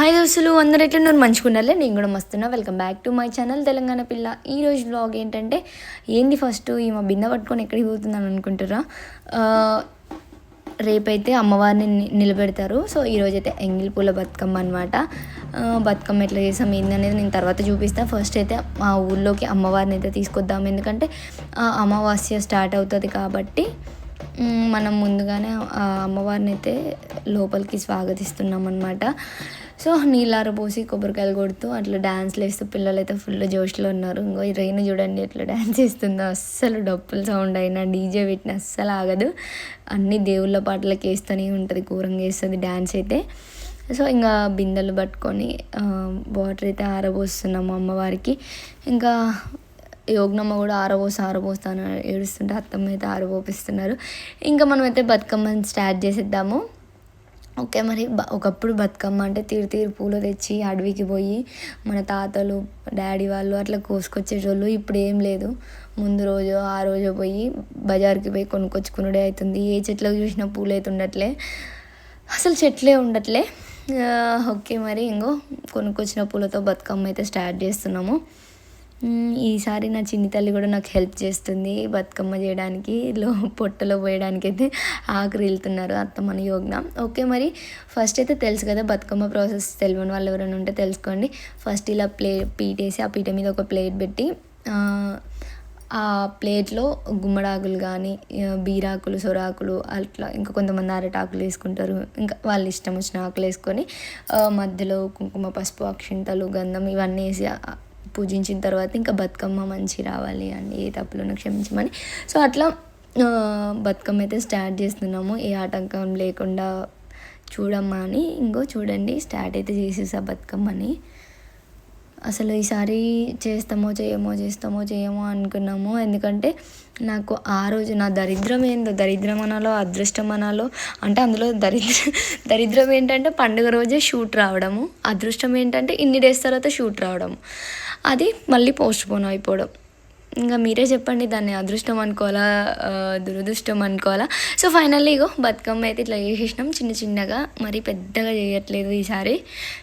Hi దోస్తులు అందరూ ఎట్లున్నారు మంచుకున్నారులే నేను కూడా మస్తున్నా welcome back to my channel Telangana పిల్ల. ఈ రోజు బ్లాగ్ ఏంటంటే ఏంది ఫస్ట్ ఈ మా బిన్న పట్టుకొని ఎక్కడికి పోతున్నాను అనుకుంటారా రేపైతే అమ్మవారిని ని- నిలబెడతారు. సో ఈరోజు అయితే ఎంగిల్ పూల బతుకమ్మ అనమాట బతుకమ్మ ఎట్లా చేసాం ఏంది అనేది నేను తర్వాత చూపిస్తాను ఫస్ట్ అయితే మా ఊళ్ళోకి అమ్మవారిని అయితే తీసుకొద్దాం. ఎందుకంటే అమావాస్య స్టార్ట్ అవుతుంది కాబట్టి మనం ముందుగానే అమ్మవారిని అయితే లోపలికి స్వాగతిస్తున్నాం అనమాట సో నీళ్ళార పోసి కొబ్బరికాయలు కొడుతూ అట్లా డ్యాన్స్లు వేస్తూ పిల్లలు అయితే ఫుల్ జోష్లో ఉన్నారు. ఇంకో ఈ చూడండి ఎట్లా డ్యాన్స్ వేస్తుందో అస్సలు డప్పుల సౌండ్ అయినా డీజే పెట్టిన అస్సలు ఆగదు. అన్ని దేవుళ్ళ పాటలకి వేస్తూనే ఉంటుంది కూరంగా వేస్తుంది డ్యాన్స్ అయితే. సో ఇంకా బిందెలు పట్టుకొని వాటర్ అయితే ఆరబోస్తున్నాము అమ్మవారికి ఇంకా యోగ్నమ్మ కూడా ఆరబోసి ఆరబోస్తాను ఏడుస్తుంటే అత్తమ్మ అయితే ఆరబోపిస్తున్నారు. ఇంకా మనమైతే బతుకమ్మని స్టార్ట్ చేసేద్దాము. ఓకే మరి ఒకప్పుడు బతుకమ్మ అంటే తీరు తీరు పూలు తెచ్చి అడవికి పోయి మన తాతలు డాడీ వాళ్ళు అట్లా కోసుకొచ్చేటోళ్ళు ఇప్పుడు ఏం లేదు. ముందు రోజు ఆ రోజు పోయి బజార్కి పోయి కొనుక్కొచ్చుకునుడే అవుతుంది ఏ చెట్లకు చూసినా పూలు అయితే ఉండట్లే. అసలు చెట్లే ఉండట్లే. ఓకే మరి ఇంకో కొనుక్కొచ్చిన పూలతో బతుకమ్మ అయితే స్టార్ట్ చేస్తున్నాము. ఈసారి నా చిన్ని తల్లి కూడా నాకు హెల్ప్ చేస్తుంది బతుకమ్మ చేయడానికి. లో పొట్టలో పోయడానికి అయితే ఆఖరి వెళ్తున్నారు అత్తమ్మ యోగ్న. ఓకే మరి ఫస్ట్ అయితే తెలుసు కదా బతుకమ్మ ప్రాసెస్ తెలియని వాళ్ళు ఎవరైనా ఉంటే తెలుసుకోండి. ఫస్ట్ ఇలా ప్లే పీట వేసి ఆ పీట మీద ఒక ప్లేట్ పెట్టి ఆ, ప్లేట్లో గుమ్మడాకులు కానీ బీరాకులు సొరాకులు అట్లా ఇంకా కొంతమంది అరటాకులు వేసుకుంటారు. ఇంకా వాళ్ళు ఇష్టం వచ్చిన ఆకులు వేసుకొని మధ్యలో కుంకుమ పసుపు అక్షింతలు గంధం ఇవన్నీ వేసి పూజించిన తర్వాత ఇంకా బతుకమ్మ మంచి రావాలి అని ఏ తప్పులను క్షమించమని. సో అట్లా బతుకమ్మ అయితే స్టార్ట్ చేస్తున్నాము. ఏ ఆటంకం లేకుండా చూడమ్మా అని. ఇంకో చూడండి స్టార్ట్ అయితే చేసేసా బతుకమ్మని. అసలు ఈసారి చేస్తామో చేయమో చేస్తామో చేయమో అనుకున్నాము. ఎందుకంటే నాకు ఆ రోజు నా దరిద్రం ఏందో దరిద్రం అనాలో అదృష్టం అనాలో అంటే అందులో దరిద్ర దరిద్రం ఏంటంటే పండుగ రోజే షూట్ రావడము. అదృష్టం ఏంటంటే ఇన్ని డేస్ తర్వాత షూట్ రావడము. అది మళ్ళీ పోస్ట్ పోన్ అయిపోవడం. ఇంకా మీరే చెప్పండి దాన్ని అదృష్టం అనుకోవాలా దురదృష్టం అనుకోవాలా. సో ఫైనల్లీ ఇగో బతుకమ్మ అయితే ఇట్లా చేసేసినాం. చిన్న చిన్నగా మరీ పెద్దగా చేయట్లేదు ఈసారి.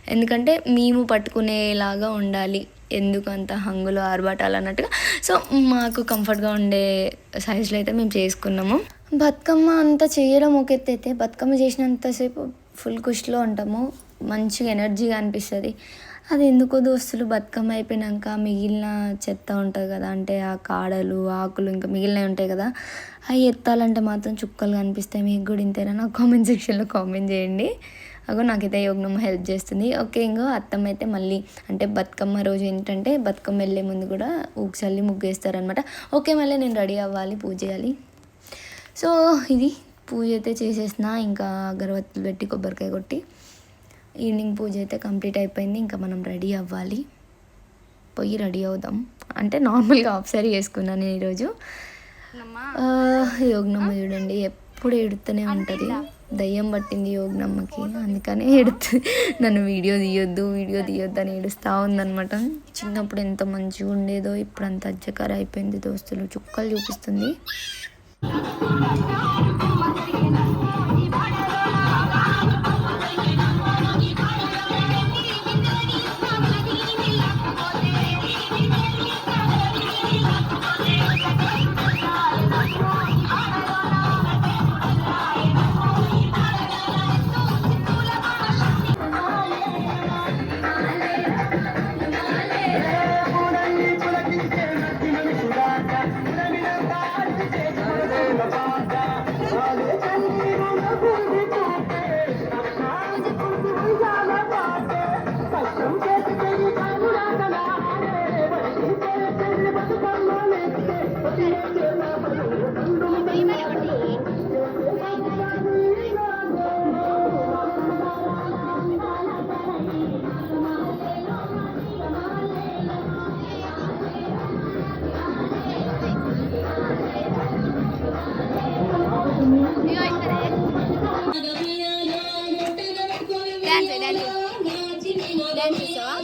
ఎందుకంటే మేము పట్టుకునేలాగా ఉండాలి. ఎందుకు అంత హంగులు ఆర్భాటాలు అన్నట్టుగా. సో మాకు కంఫర్ట్గా ఉండే సైజులో అయితే మేము చేసుకున్నాము. బతుకమ్మ అంతా చేయడం ఒక ఎత్తు అయితే బతుకమ్మ చేసినంతసేపు ఫుల్ కుష్లో ఉంటాము. మంచిగా ఎనర్జీగా అనిపిస్తుంది. అది ఎందుకో దోస్తులు బతుకమ్మ అయిపోయినాక మిగిలిన చెత్త ఉంటుంది కదా అంటే ఆ కాడలు ఆకులు ఇంకా మిగిలినవి ఉంటాయి కదా అవి ఎత్తాలంటే మాత్రం చుక్కలు కనిపిస్తాయి. మీకు కూడా ఇంతేనా? నాకు కామెంట్ సెక్షన్లో కామెంట్ చేయండి. అగో నాకైతే యోగనమ్మ హెల్ప్ చేస్తుంది. ఓకే ఇంకో అత్తమ్మ అయితే మళ్ళీ అంటే బతుకమ్మ రోజు ఏంటంటే బతుకమ్మ వెళ్ళే ముందు కూడా ఊక్చల్లి ముగ్గేస్తారనమాట ఓకే మళ్ళీ నేను రెడీ అవ్వాలి పూజ చేయాలి. సో ఇది పూజ అయితే చేసేసిన ఇంకా అగరబత్తులు పెట్టి కొబ్బరికాయ కొట్టి. ఈవినింగ్ పూజ అయితే కంప్లీట్ అయిపోయింది ఇంకా మనం రెడీ అవ్వాలి. పోయి రెడీ అవుదాం. అంటే నార్మల్గా ఆఫ్ సారీ వేసుకున్నాను నేను ఈరోజు. యోగ్నమ్మ చూడండి ఎప్పుడు ఎడుతూనే ఉంటుంది. దయ్యం పట్టింది యోగ్నమ్మకి అందుకనే ఎడుతుంది నన్ను వీడియో తీయొద్దు వీడియో తీయొద్దు అని ఏడుస్తూ ఉందన్నమాట. చిన్నప్పుడు ఎంత మంచిగా ఉండేదో ఇప్పుడు అంత అజ్జకార అయిపోయింది దోస్తులు. చుక్కలు చూపిస్తుంది. డాన్స్ డాన్స్ డాన్స్ చేస్తావా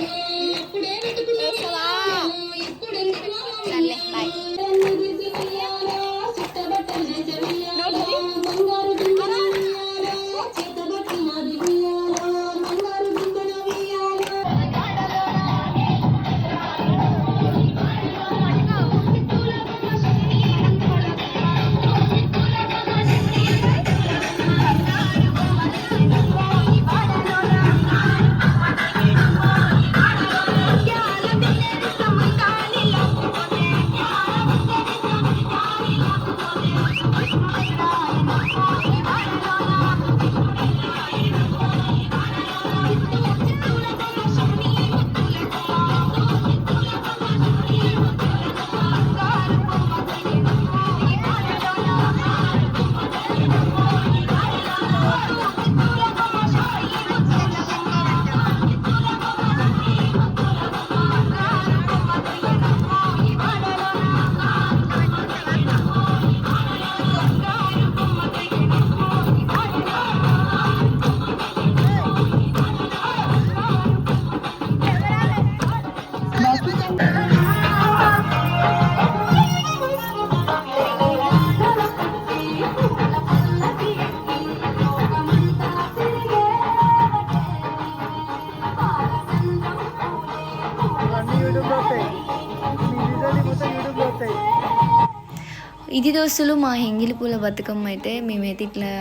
ఇది దోస్తులు మా ఎంగిలి పూల బతుకమ్మ అయితే మేమైతే ఇట్లా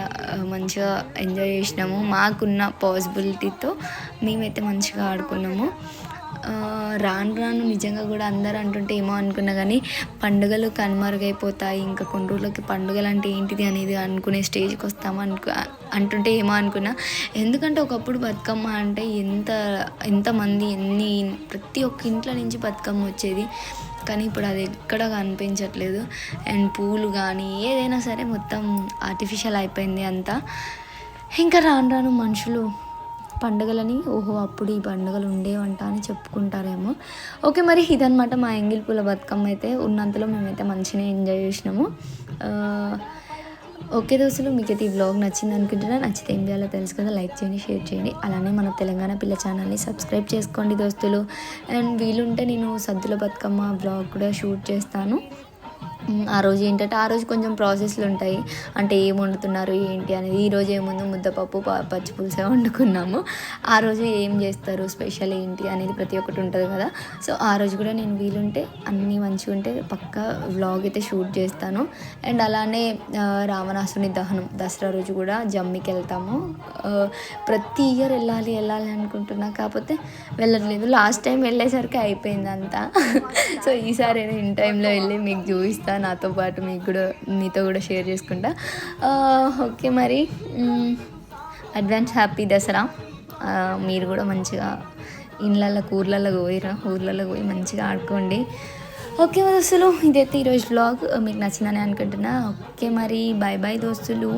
మంచిగా ఎంజాయ్ చేసినాము. మాకున్న పాసిబిలిటీతో మేమైతే మంచిగా ఆడుకున్నాము. రాను రాను నిజంగా కూడా అందరూ అంటుంటే ఏమో అనుకున్నా కానీ పండుగలు కనుమరుగైపోతాయి. ఇంకా కొన్ని రోజులకి పండుగలు అంటే ఏంటిది అనేది అనుకునే స్టేజ్కి వస్తాము అనుకు అంటుంటే ఏమో అనుకున్నా. ఎందుకంటే ఒకప్పుడు బతుకమ్మ అంటే ఎంత ఎంతమంది ఎన్ని ప్రతి ఒక్క ఇంట్లో నుంచి బతుకమ్మ వచ్చేది. కానీ ఇప్పుడు అది ఎక్కడ కనిపించట్లేదు. అండ్ పూలు కానీ ఏదైనా సరే మొత్తం ఆర్టిఫిషియల్ అయిపోయింది అంతా. ఇంకా రాను రాను మనుషులు పండుగలని ఓహో అప్పుడు ఈ పండుగలు ఉండేవంట అని చెప్పుకుంటారేమో. ఓకే మరి ఇదనమాట మా ఎంగిల్ పూల బతుకమ్మ అయితే. ఉన్నంతలో మేమైతే మంచిగా ఎంజాయ్ చేసినాము. ఓకే దోస్తులు మీకైతే ఈ వ్లాగ్ నచ్చింది అనుకుంటున్నా నచ్చితే ఏం చేయాలో తెలుసు కదా లైక్ చేయండి షేర్ చేయండి. అలానే మన తెలంగాణ పిల్ల ఛానల్ని సబ్స్క్రైబ్ చేసుకోండి దోస్తులు. అండ్ వీలుంటే నేను సద్దుల బతుకమ్మ బ్లాగ్ కూడా షూట్ చేస్తాను. ఆ రోజు ఏంటంటే ఆ రోజు కొంచెం ప్రాసెస్లు ఉంటాయి. అంటే ఏం వండుతున్నారు ఏంటి అనేది. ఈ రోజు ముద్దపప్పు పచ్చి పులుసే వండుకున్నాము. ఆ రోజు ఏం చేస్తారు? స్పెషల్ ఏంటి అనేది ప్రతి ఒక్కటి ఉంటుంది కదా. సో ఆ రోజు కూడా నేను వీలుంటే అన్నీ మంచిగా ఉంటే పక్కా వ్లాగ్ అయితే షూట్ చేస్తాను. అండ్ అలానే రావణాసుని దహనం. దసరా రోజు కూడా జమ్మికి వెళ్తాము. ప్రతి ఇయర్ వెళ్ళాలి వెళ్ళాలి అనుకుంటున్నా. కాకపోతే వెళ్ళట్లేదు. లాస్ట్ టైం వెళ్ళేసరికి అయిపోయింది అంతా సో ఈసారి ఇన్ టైంలో వెళ్ళి మీకు చూపిస్తాను చేసుకుంటా నాతో పాటు మీకు కూడా మీతో కూడా షేర్ చేసుకుంటా. ఓకే మరి. అడ్వాన్స్ హ్యాపీ దసరా మీరు కూడా మంచిగా ఇళ్ళల్లో ఊర్లలో పోయిరా ఊర్లలో పోయి మంచిగా ఆడుకోండి. ఓకే దోస్తులు ఇదైతే ఈరోజు బ్లాగ్ మీకు నచ్చిందని అనుకుంటున్నా. ఓకే మరి బాయ్ బాయ్ దోస్తులు.